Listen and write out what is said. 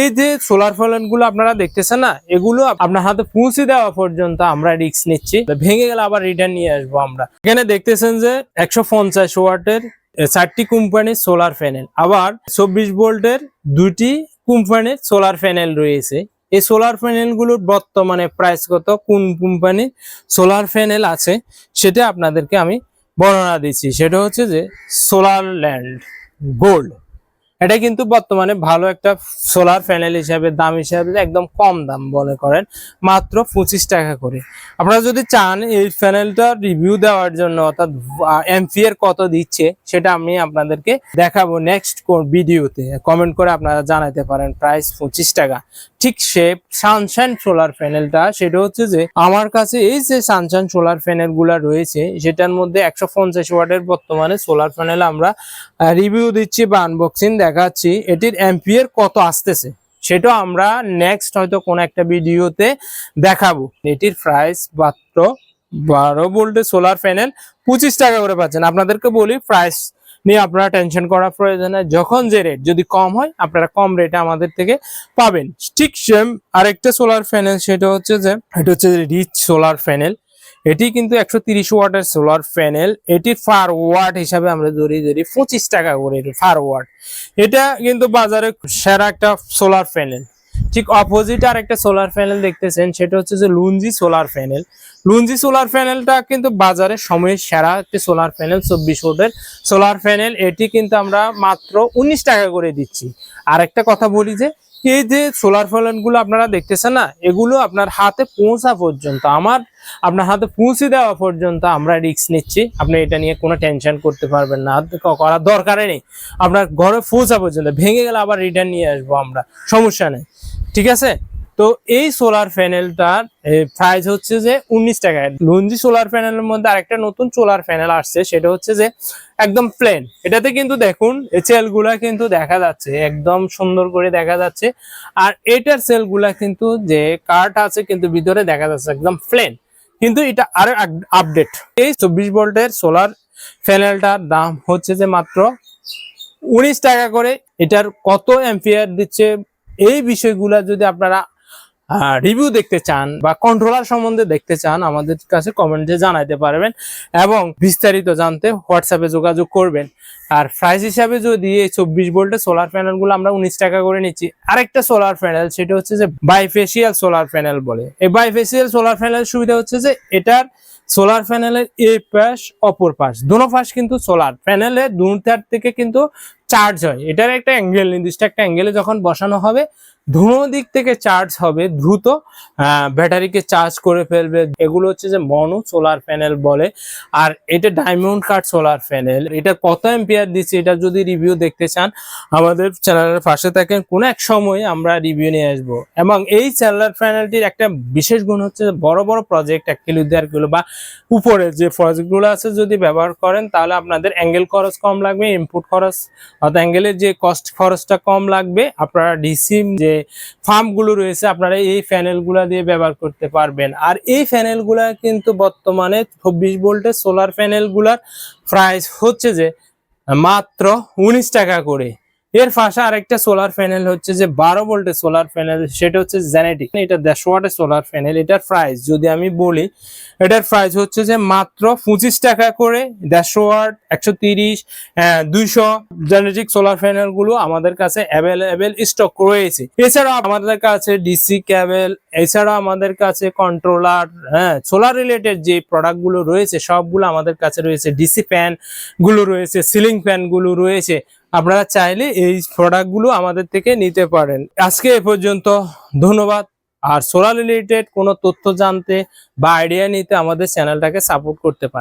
এই যে সোলার প্যানেলগুলো আপনারা দেখতেছেন না, এগুলো আপনার হাতে পৌঁছে দেওয়া পর্যন্ত আমরা রিস্ক নিচ্ছি। ভেঙে গেলে আবার রিটার্ন নিয়ে আসব আমরা। এখানে দেখতেছেন যে একশো পঞ্চাশ ওয়াটের চারটি কোম্পানির সোলার প্যানেল আবার চব্বিশ ভোল্টের দুটি কোম্পানির সোলার প্যানেল রয়েছে। এই সোলার প্যানেলগুলোর বর্তমানে প্রাইস কত? কোন কোম্পানির সোলার প্যানেল আছে? সেটা আপনাদেরকে আমি বর্ণনা দিচ্ছি। সেটা হচ্ছে যে সোলার ল্যান্ড গোল্ড এটা কিন্তু বর্তমানে ভালো একটা সোলার প্যানেল হিসাবে, দাম হিসাবে একদম কম দাম মনে করেন, মাত্র পঁচিশ টাকা করে। আপনারা যদি চান এই প্যানেলটা রিভিউ দেওয়ার জন্য, অর্থাৎ এমপিএর কত দিচ্ছে, সেটা আমি আপনাদেরকে দেখাবো নেক্সট ভিডিওতে কমেন্ট করে আপনারা জানাতে পারেন প্রাইস পঁচিশ টাকা। ঠিক সে সানশাইন সোলার প্যানেলটা সেটা হচ্ছে যে, আমার কাছে এই যে সানশাইন সোলার প্যানেলগুলা রয়েছে, সেটার মধ্যে একশো পঞ্চাশ ওয়াটের বর্তমানে সোলার প্যানেল আমরা রিভিউ দিচ্ছি বা আনবক্সিং দেখাচ্ছি, এটির এমপিএর কত আসতেছে, সেটা আমরা নেক্সট হয়তো কোন একটা ভিডিওতে দেখাবো। এটির প্রাইস মাত্র বারো ভোল্টের সোলার প্যানেল পঁচিশ টাকা করে পাচ্ছেন। আপনাদেরকে বলি প্রাইস নিয়ে আপনারা টেনশন করার প্রয়োজন নেই। যখন যে রেট যদি কম হয়, আপনারা কম রেটে আমাদের থেকে পাবেন। ঠিক সেম আরেকটা সোলার প্যানেল সেটা হচ্ছে যে, এটা হচ্ছে রিচ সোলার প্যানেল এটি কিন্তু একশো তিরিশ ওয়াটের সোলার প্যানেল এটি ফার ওয়াট হিসাবে আমরা ধরি ধরি পঁচিশ টাকা করে এটি ফার ওয়াট এটা কিন্তু বাজারে সেরা একটা সোলার প্যানেল ঠিক অপোজিট আর একটা সোলার প্যানেল দেখতেছেন, সেটা হচ্ছে যে Longi solar panel Longi solar প্যানেলটা কিন্তু বাজারে সময়ের সেরা একটি সোলার প্যানেল চব্বিশ ভোল্টের সোলার প্যানেল এটি কিন্তু আমরা মাত্র উনিশ টাকা করে দিচ্ছি। আর একটা কথা বলি যে এই যে সোলার ফ্যানগুলো গুলো আপনারা দেখতেছেন না, এগুলো আপনার হাতে পৌঁছা পর্যন্ত, আমার, আপনার হাতে পৌঁছে দেওয়া পর্যন্ত আমরা রিক্স নিচ্ছি। আপনি এটা নিয়ে কোনো টেনশন করতে পারবেন না করার দরকারই নেই। আপনার ঘরে পৌঁছা পর্যন্ত, ভেঙে গেলে আবার রিটার্ন নিয়ে আসব আমরা, সমস্যা নেই। ঠিক আছে? তো এই সোলার প্যানেলটার প্রাইস হচ্ছে যে উনিশ টাকা। লুঞ্জি সোলার প্যানেলের মধ্যে আরেকটা নতুন সোলার প্যানেল আসছে, সেটা হচ্ছে যে একদম প্লেন এটাতে কিন্তু দেখুন সেলগুলা কিন্তু দেখা যাচ্ছে, একদম সুন্দর করে দেখা যাচ্ছে। আর এটার সেলগুলা কিন্তু যে কার্ট আছে, কিন্তু ভিতরে দেখা যাচ্ছে একদম প্লেন কিন্তু এটা আরও আপডেট এই চব্বিশ ভোল্টের সোলার প্যানেলটার দাম হচ্ছে যে মাত্র উনিশ টাকা করে। এটার কত এম্পিয়ার দিচ্ছে? এই বিষয়গুলা যদি আপনারা রিভিউ দেখতে চান বা কন্ট্রোলার সম্বন্ধে দেখতে চান, আমাদের কাছে কমেন্টে জানাইতে পারবেন এবং বিস্তারিত জানতে হোয়াটসঅ্যাপে যোগাযোগ করবেন। আর প্রাইস হিসাবে যদি এই চব্বিশ ভোল্টের সোলার প্যানেলগুলো আমরা উনিশ টাকা করে নিচ্ছি, আরেকটা সোলার প্যানেল সেটা হচ্ছে যে বাইফেসিয়াল সোলার প্যানেল বলে। এই বাইফেসিয়াল সোলার প্যানেল সুবিধা হচ্ছে যে এটার সোলার প্যানেলের এই পাশ, অপর পাশ, দুনো পাশ কিন্তু সোলার প্যানেলের দুটার থেকে কিন্তু চার্জ হয়। এটার একটা অ্যাঙ্গেল নির্দিষ্ট একটা অ্যাঙ্গেলে যখন বসানো হবে ধুনো দিক থেকে চার্জ হবে দ্রুত ব্যাটারিকে চার্জ করে ফেলবে। এগুলো হচ্ছে যে মনো সোলার প্যানেল বলে। আর এটা ডায়মন্ড কাট সোলার প্যানেল এটা কত এম্পিয়ার দিচ্ছে এটা যদি রিভিউ দেখতে চান, আমাদের চ্যানেলের পাশে থাকেন। কোনো এক সময় আমরা রিভিউ নিয়ে আসব। এবং এই সোলার প্যানেলটির একটা বিশেষ গুণ হচ্ছে বড় বড় প্রজেক্ট এক কিলো দেড় কিলো বা উপরে যে প্রজেক্টগুলো আছে যদি ব্যবহার করেন, তাহলে আপনাদের অ্যাঙ্গেল খরচ কম লাগবে ইনপুট খরচ, অর্থাৎ অ্যাঙ্গেলের যে কস্ট খরচটা কম লাগবে। আপনারা ডিসিম যে ফার্মগুলো রয়েছে, আপনারা এই প্যানেলগুলা দিয়ে ব্যবহার করতে পারবেন। আর এই প্যানেলগুলা কিন্তু বর্তমানে চব্বিশ ভোল্টের সোলার প্যানেলগুলার প্রাইস হচ্ছে যে মাত্র উনিশ টাকা করে। এর পাশে আরেকটা সোলার প্যানেল হচ্ছে যে বারো ভোল্টের সোলার প্যানেল সেটা হচ্ছে জেনেটিক এটা দেড়শো ওয়াটের সোলার প্যানেল এটার প্রাইস যদি আমি বলি, এটার প্রাইস হচ্ছে যে মাত্র পঁচিশ টাকা করে, দেড়শো ওয়াট একশো তিরিশ দুইশো। জেনেটিক সোলার প্যানেলগুলো আমাদের কাছে অ্যাভেলেবেল স্টক রয়েছে। এছাড়াও আমাদের কাছে ডিসি ক্যাবেল এছাড়াও আমাদের কাছে কন্ট্রোলার হ্যাঁ সোলার রিলেটেড যে প্রোডাক্টগুলো রয়েছে, সবগুলো আমাদের কাছে রয়েছে। ডিসি ফ্যানগুলো রয়েছে সিলিং ফ্যানগুলো রয়েছে। আপনারা চাইলে এই প্রোডাক্টগুলো আমাদের থেকে নিতে পারেন। আজকে এ পর্যন্ত ধন্যবাদ। আর সোলার রিলেটেড কোনো তথ্য জানতে বা আইডিয়া নিতে আমাদের চ্যানেলটাকে সাপোর্ট করতে পারেন।